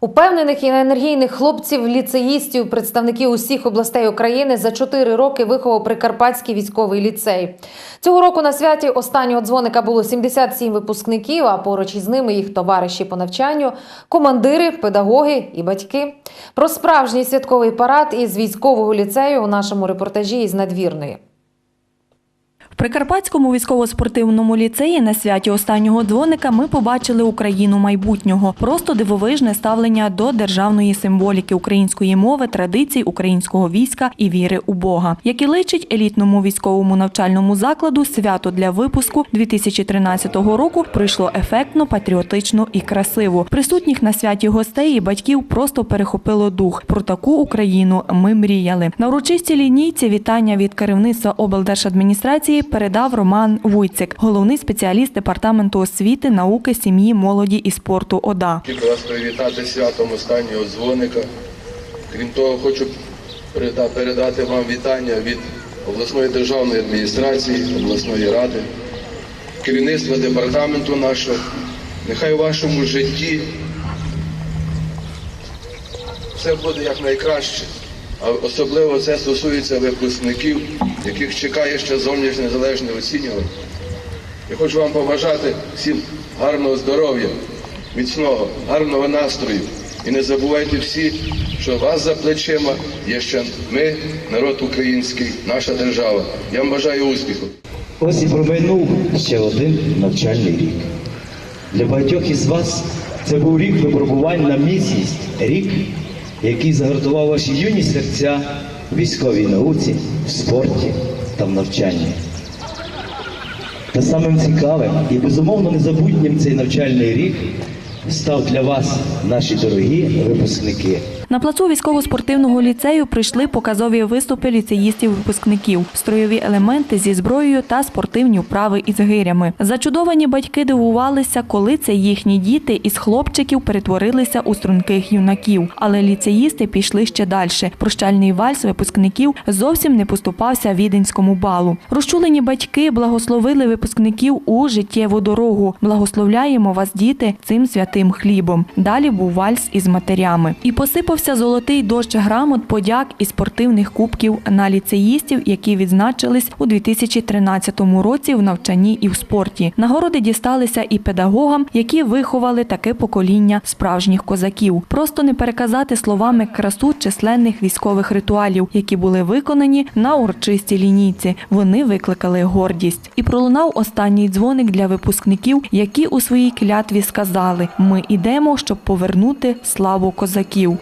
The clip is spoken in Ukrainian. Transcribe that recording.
Упевнених і енергійних хлопців, ліцеїстів, представників усіх областей України за чотири роки виховав Прикарпатський військовий ліцей. Цього року на святі останнього дзвоника було 77 випускників, а поруч із ними їх товариші по навчанню, командири, педагоги і батьки. Про справжній святковий парад із військового ліцею у нашому репортажі із надвірної. Прикарпатському військово-спортивному ліцеї на святі останнього дзвоника ми побачили Україну майбутнього. Просто дивовижне ставлення до державної символіки української мови, традицій українського війська і віри у Бога. Як і личить елітному військовому навчальному закладу, свято для випуску 2013 року пройшло ефектно, патріотично і красиво. Присутніх на святі гостей і батьків просто перехопило дух. Про таку Україну ми мріяли. На урочистій лінійці вітання від керівництва облдержадміністрації передав Роман Вуйцик, головний спеціаліст департаменту освіти, науки, сім'ї, молоді і спорту ОДА. Хотів вас привітати святом останнього дзвоника. Крім того, хочу передати вам вітання від обласної державної адміністрації, обласної ради, керівництва департаменту нашого. Нехай у вашому житті все буде якнайкраще. А особливо це стосується випускників, яких чекає ще зовнішнє незалежне оцінювання. Я хочу вам побажати всім гарного здоров'я, міцного, гарного настрою. І не забувайте всі, що вас за плечима є ще ми, народ український, наша держава. Я вам бажаю успіху. Ось і промайнув ще один навчальний рік. Для багатьох із вас це був рік випробувань на міцність, рік, який загартував ваші юні серця в військовій науці, в спорті та в навчанні. Та самим цікавим і безумовно незабутнім цей навчальний рік став для вас, наші дорогі випускники. На плацу військово-спортивного ліцею прийшли показові виступи ліцеїстів-випускників, строєві елементи зі зброєю та спортивні вправи із гирями. Зачудовані батьки дивувалися, коли це їхні діти із хлопчиків перетворилися у струнких юнаків. Але ліцеїсти пішли ще далі. Прощальний вальс випускників зовсім не поступався віденському балу. Розчулені батьки благословили випускників у життєву дорогу. Благословляємо вас, діти, цим святим хлібом. Далі був вальс із матерями. І посипався золотий дощ грамот, подяк і спортивних кубків на ліцеїстів, які відзначились у 2013 році в навчанні і в спорті. Нагороди дісталися і педагогам, які виховали таке покоління справжніх козаків. Просто не переказати словами красу численних військових ритуалів, які були виконані на урочистій лінійці. Вони викликали гордість. І пролунав останній дзвоник для випускників, які у своїй клятві сказали: Ми ідемо, щоб повернути славу козаків.